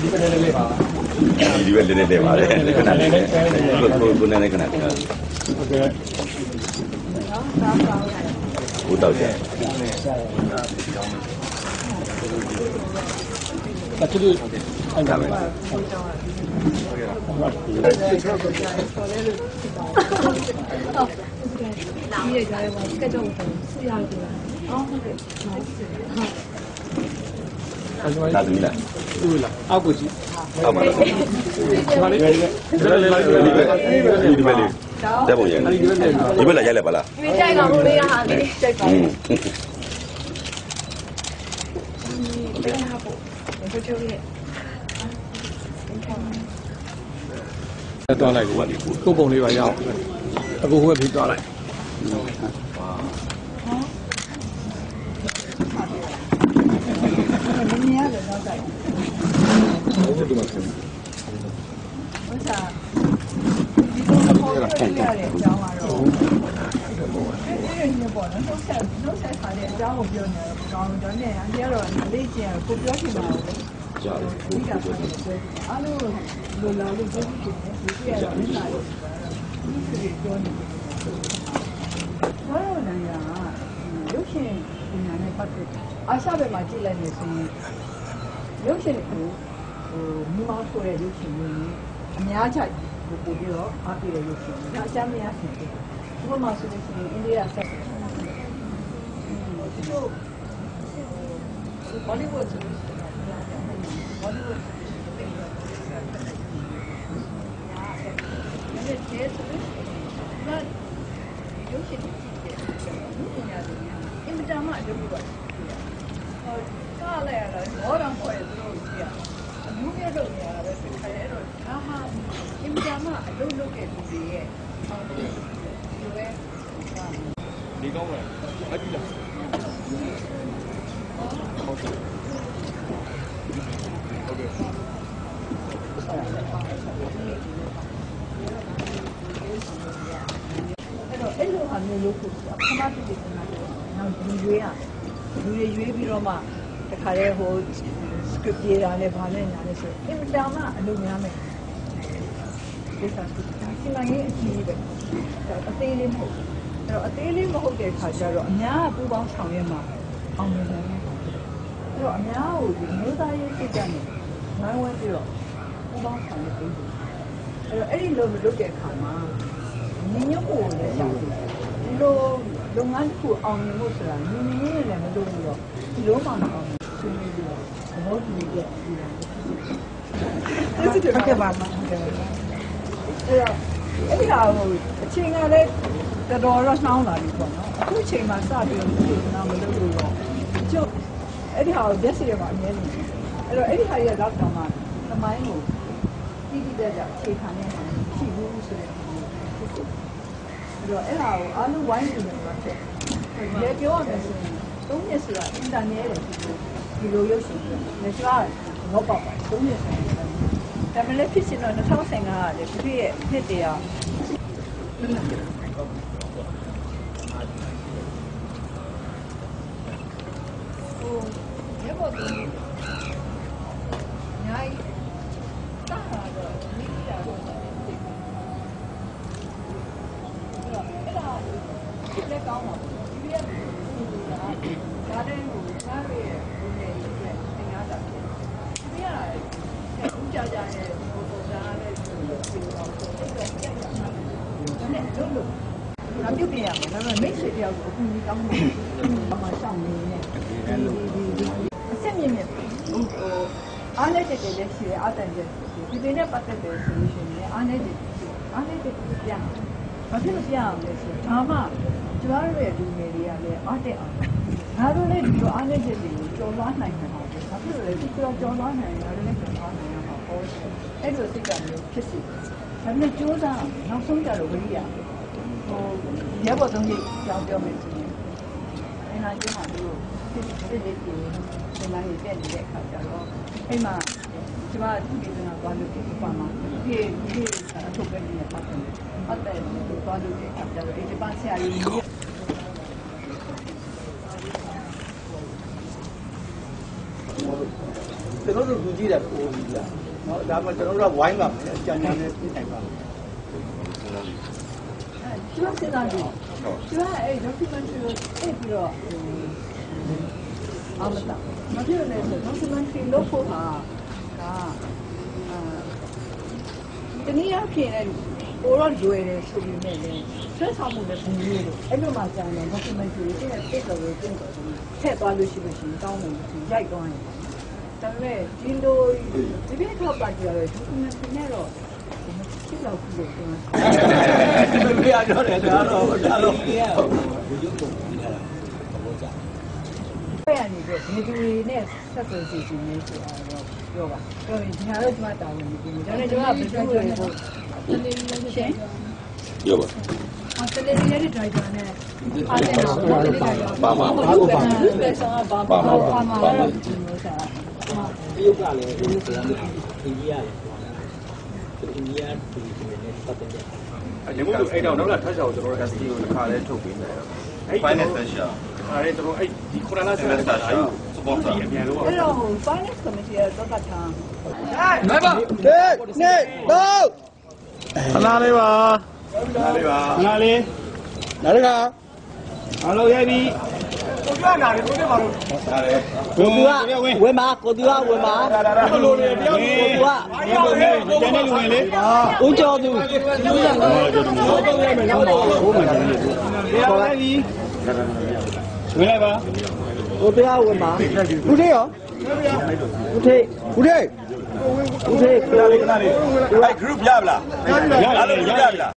ဒီပဲလေးလေးပါဒီပဲလေးလေးပါလေခဏလေးကိုကိုနဲ့ခဏလေးဟုတ်ကဲ့ဟုတ်တော့ကြာတချို့အဲ့ဒါပဲဟုတ်ကဲ့ဟုတ်ကဲ့ ယ်ပါကကြုံဆရာကြီးအော်ဟုတ်ကဲ့ဟုတ်ကဲ့အဲ့ဒါသာသမီလားသူ့လားအောက်ကိုကြည့်အောက်ပါလားဒီမှာလေးဒီလေးလေးလေးလေးဒီပဲလေးတက်ပုံရင်အဲ့ဒီဒီလေးလေးဒီပဲလာရိုက်လိုက်ပါလားဒီကြိုက်တော့မလေးရဟာလေးကြိုက်ပါอืมဘယ်ဟာပေါ့ဘယ်ချိုးရဲ့သွားလိုက်ကိုကိုပုံလေးပါရအောင်အခုဟိုဘက်ပြီးသွားလိုက် ရတယ်အကြောင်းကတော့အဲ့ဒီနေပေါ့နော်နှုတ်ဆက်နှုတ်ဆက်ခါတဲ့အကြောင်းကိုပြောနေတော့ကောင်းတော့ねအကြီးကတော့လေ့ကျင့်ကိုပြောချင်ပါဘူးကြာတယ်ဒီကဆိုတော့အားလုံးလိုလာလို့ပြောချင်တယ်ဒီကရမင်းလာလို့ဒီကိပြောနေတယ်ဘာလို့လဲညာ ရုပ်ရှင်ပညာနဲ့ပတ်သက်အာရှဘက်မှာကြည့်လိုက်နေဆိုရင်ရုပ်ရှင်ကိုဟိုမြမောင်းဆိုတဲ့ရုပ်ရှင်မျိုးကြီးအများကြီးကိုပို့ပြီးတော့အားပြည့်တဲ့ရုပ်ရှင်ဒါအချမ်းမရဆင်တယ်ဒီမှာဆိုလို့ရှိရင်အိန္ဒိယဆက်တယ်တို့ဘောလိဝုဒ်ဆိုလို့ရှိရင်ဘောလိဝုဒ်ဒီကျေးဇူးဘာရုပ်ရှင်ကြည့်တယ်ဘုရားတရားအင် မတန်မှအလုပ်လုပ်ပါဟောကားလိုက်ရတာဘောတော်ပေါ်ရသူတို့ကြည့်ရအမှုရတော့နေရတာပဲခါရဲတော့ဒါဟာအင်မတန်မှအလုပ်လုပ်တဲ့လူတွေရဲ့ဟောဒီလိုပဲဒီကောင်းလားအဲ့ဒီလားဟုတ်ကဲ့အဲ့တော့အဲ့လိုဟာမျိုးလုပ်ဖို့ပထမတစ်ချိန်ကနောက် လူရွေးอ่ะလူတွေရွေးပြီးတော့မှတခါလေဟို script ရေးတာနဲ့ဘာနဲ့ညာလဲဆိုအင်မတန်မှအလုပ်များမယ်ဒီစားစီမံရေးအကြီးပဲအသေးလေးမဟုတ်အဲ့တော့အသေးလေးမဟုတ်တဲ့ခါကျတော့အများကပူပေါင်းဆောင်ရွက်မှာအောင်မြင်တယ်အဲ့တော့အများကိုဒီမျိုးသားရေးစိတ်ဓာတ်နဲ့နိုင်ဝဲပြီးတော့ပူပေါင်းဆောင်ရွက်ပြီးအဲ့တော့အဲ့ဒီလိုမလုပ်တဲ့အခါမှာညီညွတ်ဖို့လည်းရှာတယ်ဒီလို လုပ်ငန်းတစ်ခုအောင်မြင်ဖို့ဆိုတာညီညီနဲ့လည်းမလုပ်ဘူးတော့ဒီလိုမှမအောင်ဘူးဆွေးနွေးပြီးတော့သဘောတူညီချက်ပြီးတာအဲ့ဒီတော့ကပါမှာအဲ့တော့အဲ့ဒီဟာကိုအချိန်ကလည်းတော်တော်တော့နှောင်းလာပြီပေါ့နော်အခုအချိန်မှာစပြီးတော့ဒီလိုမလုပ်လို့တော့ကျုပ်အဲ့ဒီဟာကိုရက်စီရမှာအများကြီးအဲ့တော့အဲ့ဒီဟာရဲ့တော့တော့မှသမိုင်းကိုတိတိကျကျအခြေခံနေတာရှိဘူးဆိုတဲ့ဖြစ် တယ်အဲ့တော့အဲ့ဒါကိုအားလုံးဝိုင်းနေတယ်ဆိုတော့လေပြောရမယ်ဆိုရင်သုံးနှစ်ဆိုတာအင်တာနက်ရဲ့ဒီလိုရုပ်ရှင်လေကျွားတော့ပေါ့ပါသုံးနှစ်ဆိုရင်ဒါပေမဲ့ဖြစ်ချင်တော့2015ကလေဖြစ်ရဲ့နှစ်တရာဟိုရေပေါ်တူညာကြီးတာတော့မိတာတော့အဲ့ဒါလ က်ကောင်းပါဘူးဒီပြည့်ကဒါတဲ့ဟိုသားရဲ့ဒီနေ့ရဲ့သင်္ကားတာဖြစ်ဒီပြည့်ကဦးကြကြရဲ့ဟိုပုံစံနဲ့ဒီလိုပြောတော့ဆိုတော့ပြည့်ရမှာဒါနဲ့လုံးလုံးဒါပြုတ်ပြရမှာဒါပေမဲ့မိတ်ဆွေတယောက်ကိုအခုဒီကောင်းနေတယ်မှာရှောင်းနေနေအစ်မြင့်မြင့်ဟိုအားနဲ့တကယ်လည်းရှိတယ်အတန်ကျဒီဒီနဲ့ပတ်သက်တဲ့ solution နဲ့အားနဲ့တကယ်အားနဲ့တကယ်ပြန်ဘာဖြစ်လို့ပြရအောင်လဲဆိုတော့ဒါမှ ကျမတို့ရဲ့လူငယ်တွေကလည်းအားတက်အောင်ငါတို့လည်းဒီလိုအားနည်းချက်တွေကိုကျော်လွှားနိုင်မှာပဲဘာဖြစ်လို့လဲဒီကျော်ကျော်လွှားနိုင်ရင်လည်းကျော်လွှားနိုင်ရမှာပေါ့အဲ့လိုစိတ်ကမျိုးဖြစ်စီဒါပေမဲ့ကြိုးစားနောက်ဆုံးကြတော့ဝိရိယဟိုရဲဘော်သုံးကြီးကြောင်းပြောမယ်ဆိုရင်အဲ့နာကျမှတို့ဖြစ်ဖြစ်ဖြစ်ဒီလိုင်းရဲ့တဲ့အခါကျတော့အဲ့မှာကျမဒီကိစ္စကဘာလို့ဒီပါမှာဒီဒီအထုပ်ပဲနေပါတယ်အဲ့ဒါကိုဘာလို့ဒီအခါကျတော့ဒီပါဆရာကြီး ကျွန် တော်တို့လူကြီးတယ်ပို့ပြီးလားနော်ဒါမှကျွန်တော်တို့ကဝိုင်းပါမယ်အကြံဉာဏ်နဲ့ပြင်နိုင်ပါမယ်ကျွတ်စစ်သားကြီးကျွတ်အဲ့ documentary ကိုအဲ့ပြီးတော့အမတာမပြောနဲ့ဆို documentary လို့ဖို့ဟာကအာတနည်းအားဖြင့်လည်းပိုတော့ရွယ်တယ်ဆိုပြီးမဲ့လည်းဆွဲဆောင်မှုလည်းပုံမျိုးလို့အဲ့လိုမှကြာတယ် documentary ကိုတဲ့ပြစ်တော်ကိုတင်တော်တယ်ထည့်သွားလို့ရှိလို့ရှိရင်ကောင်းတယ်ရိုက်သွားရင် ဒါပေမဲ့ဒီလိုဒီပြည့်ထောက်ပါကြည့်ရတယ်ဒီမှာသင်ရတော့ဒီလောက်ကြည့်တော့ပြရတော့တယ်ဒါတော့ဒါတော့ဒီလိုပုံပြရတာဘောကြပြရနေတယ်ဒီလူတွေနဲ့ဆက်သွယ်စီခြင်းလေးဆိုတော့ပြောပါပြောရင်ဒီဟာတော့ဒီမှာတာဝန်ယူပြီးဒါနဲ့ကျွန်တော်ကဘယ်လိုလဲဆိုတော့ရှင်ပြောပါအော်တလေရီရဲ့ဒရိုက်ဘာနဲ့အားတယ်နော်ပါပါပါပါပါပါပါပါပါပါပါ တရုတ်ကလည်းဒီလိုဆိုတာအိန္ဒိယလည်းအိန္ဒိယသူတွေနဲ့ပတ်သက်တယ်ရေမို့အဲ့တော့နောက်လာထပ်ချောင်းကျွန်တော်တို့ SC ကိုတစ်ခါလဲထုတ်ပေးမယ်အဲ့ finance special အဲ့ကျွန်တော်အဲ့ဒီခုနလာဆက်တာဒါယူ sponsor အမြန်လို့အဲ့တော့ finance committee ကတော့ကထားနိုင်ပါနေနေတော့ခဏလေးပါဒါလေးပါခဏလေးနားရကအားလုံးရိုက်ပြီ ကိုကြွနာတယ်ကိုကြပါလို့ဒါလေးကိုသူကဝင်ပါကိုသူကဝင်ပါဘလိုလေတယောက်ကိုကိုသူကဒီလိုမျိုးကျန်တဲ့လူဝင်လေဦးကျော်သူဘောတော့ရိုက်မယ်တော့ဘိုးမှန်တယ်လေတရားလိုက်ပြီဝင်လိုက်ပါကိုသူကဝင်ပါဦးသေးရောဦးသေးဦးသေးဦးသေးခဏလေးခဏလေးအဲ့ group ရပါလားရအားရလုံးရ group ရပါလား